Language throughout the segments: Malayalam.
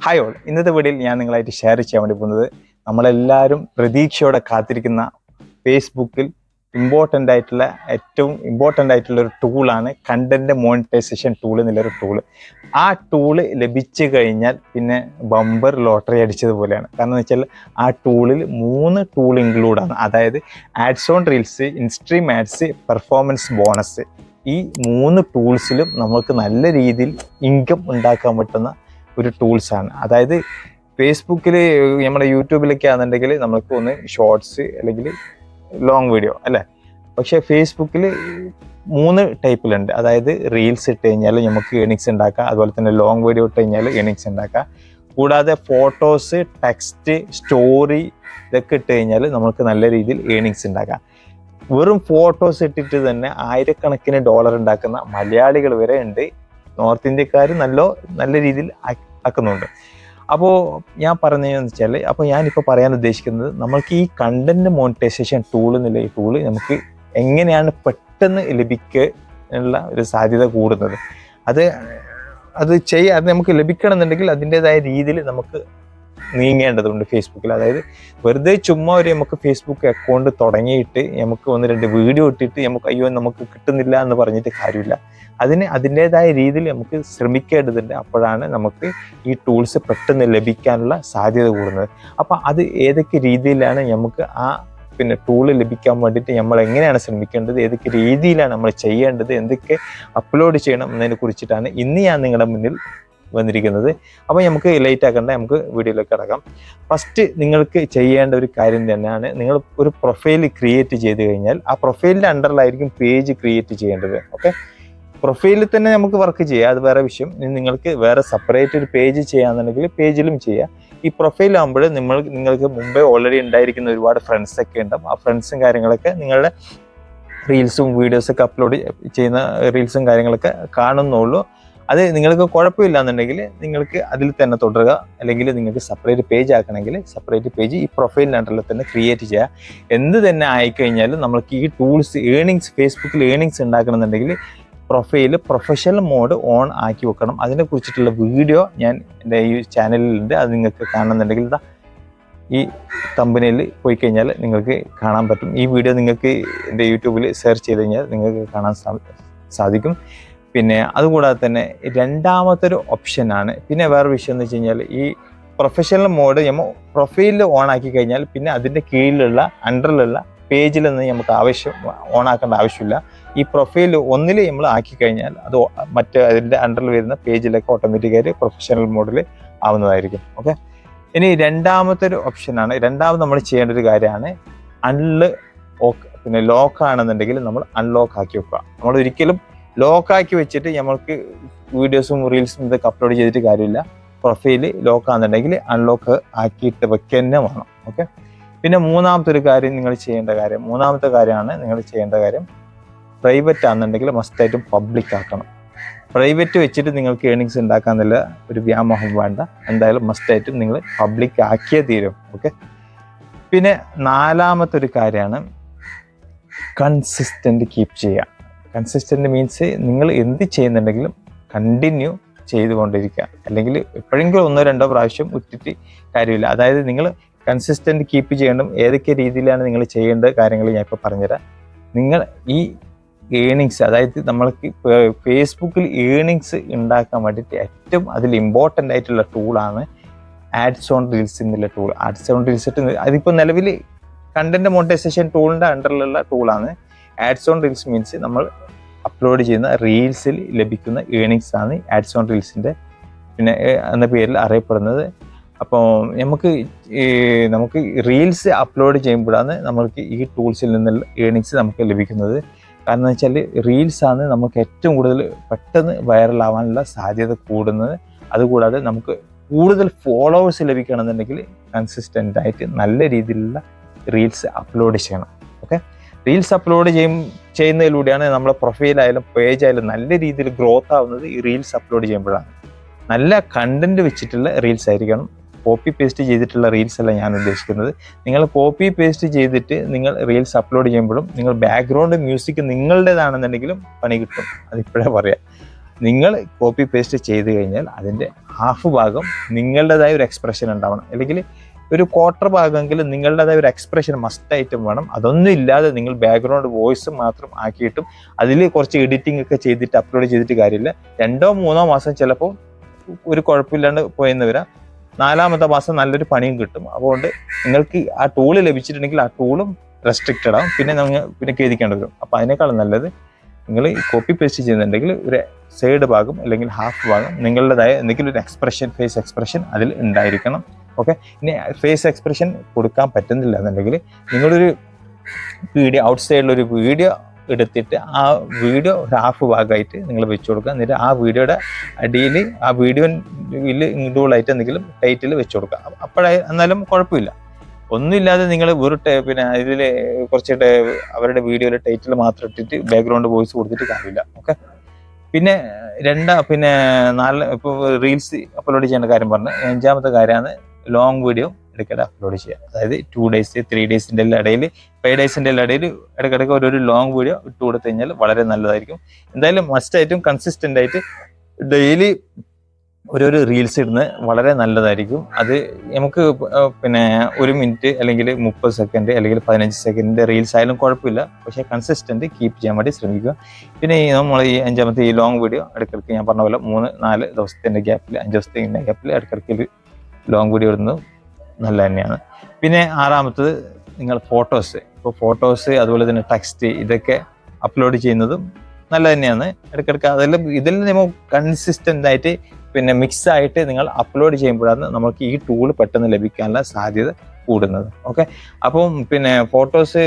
ഹായ് ഓൾ ഇന്നത്തെ വീഡിയോയിൽ ഞാൻ നിങ്ങളായിട്ട് ഷെയർ ചെയ്യാൻ വേണ്ടി പോകുന്നത് നമ്മളെല്ലാവരും പ്രതീക്ഷയോടെ കാത്തിരിക്കുന്ന ഫേസ്ബുക്കിൽ ഇമ്പോർട്ടന്റ് ആയിട്ടുള്ള ഏറ്റവും ഇമ്പോർട്ടന്റ് ആയിട്ടുള്ള ഒരു ടൂളാണ് കണ്ടന്റ് മോണിറ്റൈസേഷൻ ടൂൾ എന്നുള്ളൊരു ടൂൾ ആ ടൂൾ ലഭിച്ചു കഴിഞ്ഞാൽ പിന്നെ ബമ്പർ ലോട്ടറി അടിച്ചതുപോലെയാണ് കാരണം എന്ന് വെച്ചാൽ ആ ടൂളിൽ മൂന്ന് ടൂൾ ഇൻക്ലൂഡാണ് അതായത് ads on reels instream ads performance bonus ഈ മൂന്ന് ടൂൾസിലും നമുക്ക് നല്ല രീതിയിൽ ഇൻകം ഉണ്ടാക്കാൻ പറ്റുന്ന ഒരു ടൂൾസാണ് അതായത് ഫേസ്ബുക്കിൽ നമ്മുടെ യൂട്യൂബിലൊക്കെ ആണെന്നുണ്ടെങ്കിൽ നമുക്ക് ഒന്ന് ഷോർട്സ് അല്ലെങ്കിൽ ലോങ് വീഡിയോ അല്ലേ? പക്ഷേ ഫേസ്ബുക്കിൽ മൂന്ന് ടൈപ്പിലുണ്ട് അതായത് റീൽസ് ഇട്ട് കഴിഞ്ഞാൽ നമുക്ക് എണിക്സ് ഉണ്ടാക്കാം. അതുപോലെ തന്നെ ലോങ് വീഡിയോ ഇട്ട് കഴിഞ്ഞാൽ എണിക്സ് ഉണ്ടാക്കാം. കൂടാതെ ഫോട്ടോസ് ടെക്സ്റ്റ് സ്റ്റോറി ഇതൊക്കെ ഇട്ട് കഴിഞ്ഞാൽ നമുക്ക് നല്ല രീതിയിൽ ഏണിങ്സ് ഉണ്ടാക്കാം. വെറും ഫോട്ടോസ് ഇട്ടിട്ട് തന്നെ ആയിരക്കണക്കിന് ഡോളർ ഉണ്ടാക്കുന്ന മലയാളികൾ വരെ ഉണ്ട്. നോർത്ത് ഇന്ത്യക്കാർ നല്ല നല്ല രീതിയിൽ ആക്ക് ആക്കുന്നുണ്ട്. അപ്പോൾ ഞാൻ പറഞ്ഞതെന്ന് വെച്ചാൽ അപ്പോൾ ഞാനിപ്പോൾ പറയാൻ ഉദ്ദേശിക്കുന്നത് നമ്മൾക്ക് ഈ കണ്ടന്റ് മോണിറ്റൈസേഷൻ ടൂൾ എന്നുള്ള ഈ ടൂൾ നമുക്ക് എങ്ങനെയാണ് പെട്ടെന്ന് ലഭിക്കാനുള്ള ഒരു സാധ്യത കൂടുന്നത്. അത് അത് ചെയ്യാൻ നമുക്ക് ലഭിക്കണമെന്നുണ്ടെങ്കിൽ അതിന്റെതായ രീതിയിൽ നമുക്ക് നീങ്ങേണ്ടതുണ്ട് ഫേസ്ബുക്കിൽ. അതായത് വെറുതെ ചുമ്മാ ഒരു നമുക്ക് ഫേസ്ബുക്ക് അക്കൗണ്ട് തുടങ്ങിയിട്ട് നമുക്ക് ഒന്ന് രണ്ട് വീഡിയോ ഇട്ടിട്ട് നമുക്ക് അയ്യോ നമുക്ക് കിട്ടുന്നില്ല എന്ന് പറഞ്ഞിട്ട് കാര്യമില്ല. അതിന് അതിന്റെതായ രീതിയിൽ നമുക്ക് ശ്രമിക്കേണ്ടതുണ്ട്. അപ്പോഴാണ് നമുക്ക് ഈ ടൂൾസ് പെട്ടെന്ന് ലഭിക്കാനുള്ള സാധ്യത കൂടുന്നത്. അപ്പോൾ അത് ഏതൊക്കെ രീതിയിലാണ് നമുക്ക് ആ പിന്നെ ടൂൾ ലഭിക്കാൻ വേണ്ടിയിട്ട് നമ്മൾ എങ്ങനെയാണ് ശ്രമിക്കേണ്ടത്? ഏതൊക്കെ രീതിയിലാണ് നമ്മൾ ചെയ്യേണ്ടത്? എന്തൊക്കെ അപ്ലോഡ് ചെയ്യണം എന്നതിനെ കുറിച്ചിട്ടാണ് ഇന്ന് ഞാൻ നിങ്ങളുടെ മുന്നിൽ വന്നിരിക്കുന്നത്. അപ്പോൾ നമുക്ക് ലേറ്റ് ആക്കണ്ട നമുക്ക് വീഡിയോയിലേക്ക് കിടക്കാം. ഫസ്റ്റ് നിങ്ങൾക്ക് ചെയ്യേണ്ട ഒരു കാര്യം തന്നെയാണ് നിങ്ങൾ ഒരു പ്രൊഫൈൽ ക്രിയേറ്റ് ചെയ്ത് കഴിഞ്ഞാൽ ആ പ്രൊഫൈലിന്റെ അണ്ടറിലായിരിക്കും പേജ് ക്രിയേറ്റ് ചെയ്യേണ്ടത്. ഓക്കെ പ്രൊഫൈലിൽ തന്നെ നമുക്ക് വർക്ക് ചെയ്യാം അത് വേറെ വിഷയം. നിങ്ങൾക്ക് വേറെ സെപ്പറേറ്റ് ഒരു പേജ് ചെയ്യാന്നുണ്ടെങ്കിൽ പേജിലും ചെയ്യാം. ഈ പ്രൊഫൈൽ ആകുമ്പോൾ നിങ്ങൾ നിങ്ങൾക്ക് മുമ്പേ ഓൾറെഡി ഉണ്ടായിരിക്കുന്ന ഒരുപാട് ഫ്രണ്ട്സ് ഒക്കെ ഉണ്ടാവും. ആ ഫ്രണ്ട്സും കാര്യങ്ങളൊക്കെ നിങ്ങളുടെ റീൽസും വീഡിയോസൊക്കെ അപ്ലോഡ് ചെയ്യുന്ന റീൽസും കാര്യങ്ങളൊക്കെ കാണുന്നുള്ളൂ. അത് നിങ്ങൾക്ക് കുഴപ്പമില്ല എന്നുണ്ടെങ്കിൽ നിങ്ങൾക്ക് അതിൽ തന്നെ തുടരുക. അല്ലെങ്കിൽ നിങ്ങൾക്ക് സെപ്പറേറ്റ് പേജ് ആക്കണമെങ്കിൽ സെപ്പറേറ്റ് പേജ് ഈ പ്രൊഫൈലിന്റെ അണ്ടറിൽ തന്നെ ക്രിയേറ്റ് ചെയ്യുക. എന്ത് തന്നെ ആയിക്കഴിഞ്ഞാലും നമ്മൾക്ക് ഈ ടൂൾസ് ഏണിങ്സ് ഫേസ്ബുക്കിൽ ഏണിങ്സ് ഉണ്ടാക്കണമെന്നുണ്ടെങ്കിൽ പ്രൊഫൈൽ പ്രൊഫഷണൽ മോഡ് ഓൺ ആക്കി വെക്കണം. അതിനെ കുറിച്ചിട്ടുള്ള വീഡിയോ ഞാൻ എന്റെ ഈ ചാനലിലുണ്ട് അത് നിങ്ങൾക്ക് കാണുന്നുണ്ടെങ്കിൽ ഇതാ ഈ കമ്പനിയിൽ പോയി കഴിഞ്ഞാൽ നിങ്ങൾക്ക് കാണാൻ പറ്റും. ഈ വീഡിയോ നിങ്ങൾക്ക് എന്റെ യൂട്യൂബിൽ സെർച്ച് ചെയ്ത് കഴിഞ്ഞാൽ നിങ്ങൾക്ക് കാണാൻ സാധിക്കും. പിന്നെ അതുകൂടാതെ തന്നെ രണ്ടാമത്തെ ഒരു ഓപ്ഷനാണ് പിന്നെ വേറെ വിഷയം എന്ന് വെച്ച് കഴിഞ്ഞാൽ ഈ പ്രൊഫഷണൽ മോഡ് നമ്മൾ പ്രൊഫൈലിൽ ഓൺ ആക്കി കഴിഞ്ഞാൽ പിന്നെ അതിന്റെ കീഴിലുള്ള അണ്ടറിലുള്ള പേജിലൊന്നും നമുക്ക് ആവശ്യം ഓൺ ആക്കേണ്ട ആവശ്യമില്ല. ഈ പ്രൊഫൈൽ ഒന്നിൽ നമ്മൾ ആക്കി കഴിഞ്ഞാൽ അത് മറ്റ് അതിന്റെ അണ്ടറിൽ വരുന്ന പേജിലൊക്കെ ഓട്ടോമാറ്റിക്കായി പ്രൊഫഷണൽ മോഡിൽ ആവുന്നതായിരിക്കും. ഓക്കെ ഇനി രണ്ടാമത്തെ ഒരു ഓപ്ഷനാണ് രണ്ടാമത് നമ്മൾ ചെയ്യേണ്ട ഒരു കാര്യമാണ് അൺൽ പിന്നെ ലോക്ക് ആണെന്നുണ്ടെങ്കിൽ നമ്മൾ അൺലോക്ക് ആക്കി വെക്കുക. നമ്മൾ ഒരിക്കലും ലോക്ക് ആക്കി വെച്ചിട്ട് നമ്മൾക്ക് വീഡിയോസും റീൽസും ഇതൊക്കെ അപ്ലോഡ് ചെയ്തിട്ട് കാര്യമില്ല. പ്രൊഫൈൽ ലോക്ക് ആണെന്നുണ്ടെങ്കിൽ അൺലോക്ക് ആക്കിയിട്ട് വെക്കുക തന്നെ വേണം. ഓക്കെ പിന്നെ മൂന്നാമത്തെ ഒരു കാര്യം നിങ്ങൾ ചെയ്യേണ്ട കാര്യം മൂന്നാമത്തെ കാര്യമാണ് നിങ്ങൾ ചെയ്യേണ്ട കാര്യം പ്രൈവറ്റ് ആണെന്നുണ്ടെങ്കിൽ മസ്റ്റായിട്ടും പബ്ലിക് ആക്കണം. പ്രൈവറ്റ് വെച്ചിട്ട് നിങ്ങൾക്ക് ഏണിങ്സ് ഉണ്ടാക്കാന്നുള്ള ഒരു വ്യാമോഹം വേണ്ട. എന്തായാലും മസ്റ്റായിട്ടും നിങ്ങൾ പബ്ലിക് ആക്കിയേ തീരും. ഓക്കെ പിന്നെ നാലാമത്തെ ഒരു കാര്യമാണ് കൺസിസ്റ്റന്റ് കീപ്പ് ചെയ്യുക. കൺസിസ്റ്റന്റ് മീൻസ് നിങ്ങൾ എന്ത് ചെയ്യുന്നുണ്ടെങ്കിലും കണ്ടിന്യൂ ചെയ്തുകൊണ്ടിരിക്കുക. അല്ലെങ്കിൽ എപ്പോഴെങ്കിലും ഒന്നോ രണ്ടോ പ്രാവശ്യം ഉറ്റിറ്റ് കാര്യമില്ല. അതായത് നിങ്ങൾ കൺസിസ്റ്റന്റ് കീപ്പ് ചെയ്യണം ഏതൊക്കെ രീതിയിലാണ് നിങ്ങൾ ചെയ്യേണ്ട കാര്യങ്ങൾ ഞാൻ ഇപ്പോൾ പറഞ്ഞുതരാം. നിങ്ങൾ ഈ ഏണിങ്സ് അതായത് നമ്മൾക്ക് ഫേസ്ബുക്കിൽ ഏണിങ്സ് ഉണ്ടാക്കാൻ വേണ്ടിയിട്ട് ഏറ്റവും അതിൽ ഇമ്പോർട്ടന്റ് ആയിട്ടുള്ള ടൂളാണ് ആഡ്സ് ഓൺ റീൽസ് എന്നുള്ള ടൂൾ ആഡ്സ് ഓൺ റീൽസ് അതിപ്പോൾ നിലവിൽ കണ്ടന്റ് മോണിറ്റൈസേഷൻ ടൂളിന്റെ അണ്ടറിലുള്ള ടൂളാണ് ആഡ്സ് ഓൺ റീൽസ് മീൻസ് നമ്മൾ അപ്ലോഡ് ചെയ്യുന്ന റീൽസിൽ ലഭിക്കുന്ന ഏണിങ്സ് ആണ് ആഡ്സ് ഓൺ റീൽസിന്റെ പിന്നെ എന്ന പേരിൽ അറിയപ്പെടുന്നത്. അപ്പോൾ നമുക്ക് നമുക്ക് റീൽസ് അപ്ലോഡ് ചെയ്യുമ്പോഴാണ് നമ്മൾക്ക് ഈ ടൂൾസിൽ നിന്നുള്ള ഏണിങ്സ് നമുക്ക് ലഭിക്കുന്നത്. കാരണം എന്ന് വെച്ചാൽ റീൽസ് ആണ് നമുക്ക് ഏറ്റവും കൂടുതൽ പെട്ടെന്ന് വൈറലാവാനുള്ള സാധ്യത കൂടുന്നത്. അതുകൂടാതെ നമുക്ക് കൂടുതൽ ഫോളോവേഴ്സ് ലഭിക്കണമെന്നുണ്ടെങ്കിൽ കൺസിസ്റ്റന്റ് ആയിട്ട് നല്ല രീതിയിലുള്ള റീൽസ് അപ്ലോഡ് ചെയ്യണം. ഓക്കെ റീൽസ് അപ്ലോഡ് ചെയ്യും ചെയ്യുന്നതിലൂടെയാണ് നമ്മുടെ പ്രൊഫൈലായാലും പേജ് ആയാലും നല്ല രീതിയിൽ ഗ്രോത്ത് ആവുന്നത് ഈ റീൽസ് അപ്ലോഡ് ചെയ്യുമ്പോഴാണ്. നല്ല കണ്ടന്റ് വെച്ചിട്ടുള്ള റീൽസ് ആയിരിക്കണം. കോപ്പി പേസ്റ്റ് ചെയ്തിട്ടുള്ള റീൽസ് അല്ല ഞാൻ ഉദ്ദേശിക്കുന്നത്. നിങ്ങൾ കോപ്പി പേസ്റ്റ് ചെയ്തിട്ട് നിങ്ങൾ റീൽസ് അപ്ലോഡ് ചെയ്യുമ്പോഴും നിങ്ങൾ ബാക്ക്ഗ്രൗണ്ട് മ്യൂസിക് നിങ്ങളുടേതാണെന്നുണ്ടെങ്കിലും പണി കിട്ടും. അതിപ്പോഴേ പറയാം. നിങ്ങൾ കോപ്പി പേസ്റ്റ് ചെയ്ത് കഴിഞ്ഞാൽ അതിന്റെ ഹാഫ് ഭാഗം നിങ്ങളുടേതായ ഒരു എക്സ്പ്രഷൻ ഉണ്ടാവണം. അല്ലെങ്കിൽ ഒരു ക്വാർട്ടർ ഭാഗമെങ്കിലും നിങ്ങളുടേതായ ഒരു എക്സ്പ്രഷൻ മസ്റ്റ് ആയിട്ടും വേണം. അതൊന്നും ഇല്ലാതെ നിങ്ങൾ ബാക്ക്ഗ്രൗണ്ട് വോയിസ് മാത്രം ആക്കിയിട്ടും അതിൽ കുറച്ച് എഡിറ്റിംഗ് ഒക്കെ ചെയ്തിട്ട് അപ്ലോഡ് ചെയ്തിട്ട് കാര്യമില്ല. രണ്ടോ മൂന്നോ മാസം ചിലപ്പോൾ ഒരു കുഴപ്പമില്ലാണ്ട് പോയെന്ന് വരാം നാലാമത്തെ മാസം നല്ലൊരു പണിയും കിട്ടും. അതുകൊണ്ട് നിങ്ങൾക്ക് ആ ടൂൾ ലഭിച്ചിട്ടുണ്ടെങ്കിൽ ആ ടൂളും റെസ്ട്രിക്റ്റഡ് ആവും. പിന്നെ നിങ്ങൾ പിന്നെ കേൾക്കേണ്ടി വരും. അപ്പോൾ അതിനേക്കാളും നല്ലത് നിങ്ങൾ കോപ്പി പേസ്റ്റ് ചെയ്യുന്നുണ്ടെങ്കിൽ ഒരു സൈഡ് ഭാഗം അല്ലെങ്കിൽ ഹാഫ് ഭാഗം നിങ്ങളുടേതായ എന്തെങ്കിലും ഒരു എക്സ്പ്രഷൻ ഫേസ് എക്സ്പ്രഷൻ അതിൽ ഉണ്ടായിരിക്കണം. ഓക്കെ ഇനി ഫേസ് എക്സ്പ്രഷൻ കൊടുക്കാൻ പറ്റുന്നില്ല എന്നുണ്ടെങ്കിൽ നിങ്ങളൊരു വീഡിയോ ഔട്ട് സൈഡിലൊരു വീഡിയോ എടുത്തിട്ട് ആ വീഡിയോ ഹാഫ് ഭാഗമായിട്ട് നിങ്ങൾ വെച്ച് കൊടുക്കുക. എന്നിട്ട് ആ വീഡിയോയുടെ അടിയിൽ ആ വീഡിയോയിൽ ഇൻക്ലൂഡായിട്ട് എന്തെങ്കിലും ടൈറ്റിൽ വെച്ച് കൊടുക്കുക. അപ്പോഴേ എന്നാലും കുഴപ്പമില്ല. ഒന്നുമില്ലാതെ നിങ്ങൾ ടേ- പിന്നെ ഇതിൽ കുറച്ച് അവരുടെ വീഡിയോയിലെ ടൈറ്റിൽ മാത്രം ഇട്ടിട്ട് ബാക്ക്ഗ്രൗണ്ട് വോയിസ് കൊടുത്തിട്ട് കാര്യമില്ല. ഓക്കെ പിന്നെ രണ്ടാ പിന്നെ നാല് ഇപ്പോൾ റീൽസ് അപ്ലോഡ് ചെയ്യേണ്ട കാര്യം പറഞ്ഞു. അഞ്ചാമത്തെ കാര്യമാണ് ലോങ് വീഡിയോ ഇടയ്ക്കിടെ അപ്ലോഡ് ചെയ്യുക അതായത് ടു ഡേയ്സ് ത്രീ ഡേയ്സിന്റെ ഇടയിൽ ഫൈവ് ഡേയ്സിന്റെ ഇടയിൽ ഇടയ്ക്കിടയ്ക്ക് ഒരു ലോങ് വീഡിയോ ഇട്ട് കൊടുത്തു കഴിഞ്ഞാൽ വളരെ നല്ലതായിരിക്കും. എന്തായാലും മസ്റ്റ് ആയിട്ടും കൺസിസ്റ്റന്റ് ആയിട്ട് ഡെയിലി ഓരോരോ റീൽസ് ഇടുന്നത് വളരെ നല്ലതായിരിക്കും. അത് നമുക്ക് പിന്നെ ഒരു മിനിറ്റ് അല്ലെങ്കിൽ മുപ്പത് സെക്കൻഡ് അല്ലെങ്കിൽ പതിനഞ്ച് സെക്കൻഡിന്റെ റീൽസ് ആയാലും കുഴപ്പമില്ല. പക്ഷേ കൺസിസ്റ്റന്റ് കീപ്പ് ചെയ്യാൻ വേണ്ടി ശ്രമിക്കുക. പിന്നെ ഈ നമ്മൾ ഈ അഞ്ചാമത്തെ ഈ ലോങ് വീഡിയോ ഇടയ്ക്കിടയ്ക്ക് ഞാൻ പറഞ്ഞ പോലെ മൂന്ന് നാല് ദിവസത്തിന്റെ ഗ്യാപ്പിൽ അഞ്ച് ദിവസത്തിന്റെ ഗ്യാപ്പിൽ ഇടയ്ക്കിടയ്ക്ക് ലോങ് വീഡിയോ ഇടുന്നത് നല്ല തന്നെയാണ്. പിന്നെ ആറാമത്തത് നിങ്ങൾ ഫോട്ടോസ്. ഇപ്പോൾ ഫോട്ടോസ് അതുപോലെ തന്നെ ടെക്സ്റ്റ് ഇതൊക്കെ അപ്ലോഡ് ചെയ്യുന്നതും നല്ല തന്നെയാണ്. ഇടയ്ക്കിടയ്ക്ക് അതെല്ലാം ഇതെല്ലാം നമ്മൾ കൺസിസ്റ്റന്റ് ആയിട്ട് പിന്നെ മിക്സ് ആയിട്ട് നിങ്ങൾ അപ്ലോഡ് ചെയ്യുമ്പോഴാണ് നമുക്ക് ഈ ടൂൾ പെട്ടെന്ന് ലഭിക്കാനുള്ള സാധ്യത കൂടുന്നത്. ഓക്കെ അപ്പം പിന്നെ ഫോട്ടോസ്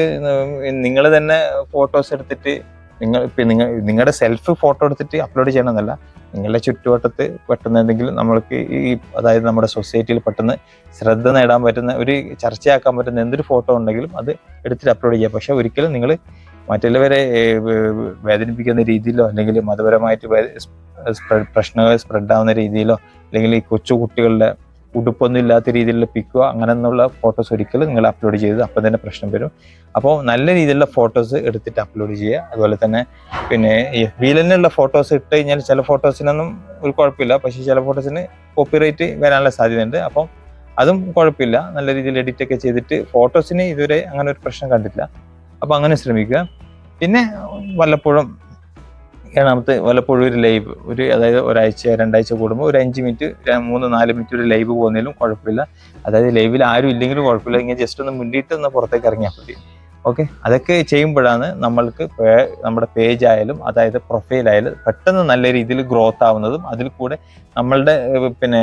നിങ്ങൾ തന്നെ ഫോട്ടോസ് എടുത്തിട്ട് നിങ്ങൾ നിങ്ങൾ നിങ്ങളുടെ സെൽഫ് ഫോട്ടോ എടുത്തിട്ട് അപ്ലോഡ് ചെയ്യണമെന്നല്ല. നിങ്ങളുടെ ചുറ്റുവട്ടത്ത് പെട്ടെന്ന് എന്തെങ്കിലും നമ്മൾക്ക് ഈ അതായത് നമ്മുടെ സൊസൈറ്റിയിൽ പെട്ടെന്ന് ശ്രദ്ധ നേടാൻ പറ്റുന്ന ഒരു ചർച്ചയാക്കാൻ പറ്റുന്ന എന്തൊരു ഫോട്ടോ ഉണ്ടെങ്കിലും അത് എടുത്തിട്ട് അപ്ലോഡ് ചെയ്യുക പക്ഷെ ഒരിക്കലും നിങ്ങൾ മറ്റുള്ളവരെ വേദനിപ്പിക്കുന്ന രീതിയിലോ അല്ലെങ്കിൽ മതപരമായിട്ട് പ്രശ്നങ്ങൾ സ്പ്രെഡ് ആവുന്ന രീതിയിലോ അല്ലെങ്കിൽ ഈ കൊച്ചു കുട്ടികളുടെ ഉടുപ്പൊന്നും ഇല്ലാത്ത രീതിയിലുള്ള അങ്ങനെ അങ്ങനെയുള്ള ഫോട്ടോസ് ഒരിക്കലും നിങ്ങൾ അപ്ലോഡ് ചെയ്ത് അപ്പം തന്നെ പ്രശ്നം വരും. അപ്പോൾ നല്ല രീതിയിലുള്ള ഫോട്ടോസ് എടുത്തിട്ട് അപ്ലോഡ് ചെയ്യുക. അതുപോലെ തന്നെ പിന്നെ എഫ് ബിയിൽ തന്നെയുള്ള ഫോട്ടോസ് ഇട്ട് കഴിഞ്ഞാൽ ചില ഫോട്ടോസിനൊന്നും ഒരു കുഴപ്പമില്ല. പക്ഷേ ചില ഫോട്ടോസിന് കോപ്പിറൈറ്റ് വരാനുള്ള സാധ്യതയുണ്ട്. അപ്പം അതും കുഴപ്പമില്ല. നല്ല രീതിയിൽ എഡിറ്റ് ഒക്കെ ചെയ്തിട്ട് ഫോട്ടോസിന് ഇതുവരെ അങ്ങനെ ഒരു പ്രശ്നം കണ്ടിട്ടില്ല. അപ്പോൾ അങ്ങനെ ശ്രമിക്കുക. പിന്നെ വല്ലപ്പോഴും ഏഴാമത്തെ വല്ലപ്പോഴും ഒരു ലൈവ് ഒരു അതായത് ഒരാഴ്ച രണ്ടാഴ്ച കൂടുമ്പോൾ ഒരു അഞ്ച് മിനിറ്റ് മൂന്ന് നാല് മിനിറ്റ് ഒരു ലൈവ് പോകുന്നതിലും കുഴപ്പമില്ല. അതായത് ലൈവിൽ ആരും ഇല്ലെങ്കിലും കുഴപ്പമില്ല. ഇങ്ങനെ ജസ്റ്റ് ഒന്ന് മുന്നിട്ട് ഒന്ന് പുറത്തേക്ക് ഇറങ്ങിയാൽ മതി. ഓക്കെ അതൊക്കെ ചെയ്യുമ്പോഴാണ് നമ്മൾക്ക് നമ്മുടെ പേജ് ആയാലും അതായത് പ്രൊഫൈൽ ആയാലും പെട്ടെന്ന് നല്ല രീതിയിൽ ഗ്രോത്ത് ആവുന്നതും അതിൽ കൂടെ നമ്മളുടെ പിന്നെ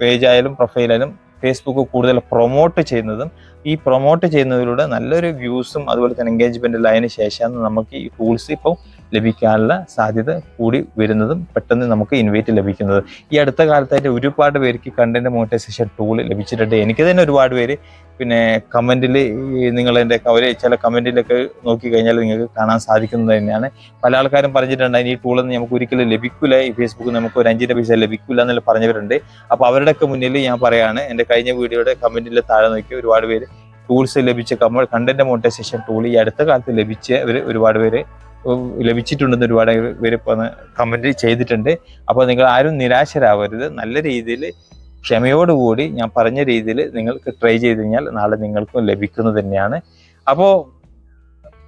പേജ് ആയാലും പ്രൊഫൈൽ ആയാലും ഫേസ്ബുക്ക് കൂടുതൽ പ്രൊമോട്ട് ചെയ്യുന്നതും ഈ പ്രൊമോട്ട് ചെയ്യുന്നതിലൂടെ നല്ലൊരു വ്യൂസും അതുപോലെ തന്നെ എൻഗേജ്മെന്റും ആയതിനു ശേഷമാണ് നമുക്ക് ഈ ടൂൾസ് ഇപ്പോൾ ലഭിക്കാനുള്ള സാധ്യത കൂടി വരുന്നതും പെട്ടെന്ന് നമുക്ക് ഇൻവൈറ്റ് ലഭിക്കുന്നത്. ഈ അടുത്ത കാലത്തായിട്ട് ഒരുപാട് പേർക്ക് കണ്ടന്റ് മോണിറ്റൈസേഷൻ ടൂൾ ലഭിച്ചിട്ടുണ്ട്. എനിക്ക് തന്നെ ഒരുപാട് പേര് പിന്നെ കമന്റിൽ നിങ്ങൾ എന്റെ അവർ ചില കമന്റിലൊക്കെ നോക്കിക്കഴിഞ്ഞാൽ നിങ്ങൾക്ക് കാണാൻ സാധിക്കുന്നത് തന്നെയാണ്. പല ആൾക്കാരും പറഞ്ഞിട്ടുണ്ട് ഈ ടൂളൊന്നും നമുക്ക് ഒരിക്കലും ലഭിക്കില്ല ഈ ഫേസ്ബുക്ക് നമുക്ക് ഒരു അഞ്ചിന്റെ പൈസ ലഭിക്കില്ല എന്നുള്ള പറഞ്ഞവരുണ്ട്. അപ്പോൾ അവരുടെയൊക്കെ മുന്നിൽ ഞാൻ പറയാണ് എന്റെ കഴിഞ്ഞ വീഡിയോയുടെ കമന്റിൽ താഴെ നോക്കി ഒരുപാട് പേര് ടൂൾസ് ലഭിച്ച കമ കണ്ടന്റ് മോണിറ്റൈസേഷൻ ടൂൾ ഈ അടുത്ത കാലത്ത് ലഭിച്ച ഒരു ഒരുപാട് പേര് ലഭിച്ചിട്ടുണ്ടെന്ന് ഒരുപാട് പേര് കമന്റ് ചെയ്തിട്ടുണ്ട്. അപ്പോൾ നിങ്ങൾ ആരും നിരാശരാവരുത്. നല്ല രീതിയിൽ ക്ഷമയോടുകൂടി ഞാൻ പറഞ്ഞ രീതിയിൽ നിങ്ങൾക്ക് ട്രൈ ചെയ്ത് കഴിഞ്ഞാൽ നാളെ നിങ്ങൾക്കും ലഭിക്കുന്നത് തന്നെയാണ്. അപ്പോൾ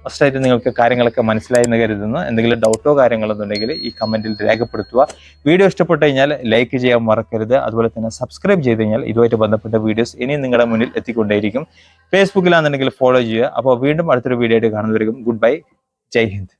ഫസ്റ്റായിട്ട് നിങ്ങൾക്ക് കാര്യങ്ങളൊക്കെ മനസ്സിലായി എന്ന് കരുതുന്നു. എന്തെങ്കിലും ഡൗട്ടോ കാര്യങ്ങളോ ഉണ്ടെങ്കിൽ ഈ കമന്റിൽ രേഖപ്പെടുത്തുക. വീഡിയോ ഇഷ്ടപ്പെട്ട് കഴിഞ്ഞാൽ ലൈക്ക് ചെയ്യാൻ മറക്കരുത്. അതുപോലെ തന്നെ സബ്സ്ക്രൈബ് ചെയ്ത് കഴിഞ്ഞാൽ ഇതുമായിട്ട് ബന്ധപ്പെട്ട വീഡിയോസ് ഇനി നിങ്ങളുടെ മുന്നിൽ എത്തിക്കൊണ്ടേയിരിക്കും. ഫേസ്ബുക്കിലാണെന്നുണ്ടെങ്കിൽ ഫോളോ ചെയ്യുക. അപ്പോൾ വീണ്ടും അടുത്തൊരു വീഡിയോ ആയിട്ട് കാണുന്നവരും ഗുഡ് ബൈ ജയ് ഹിന്ദ്.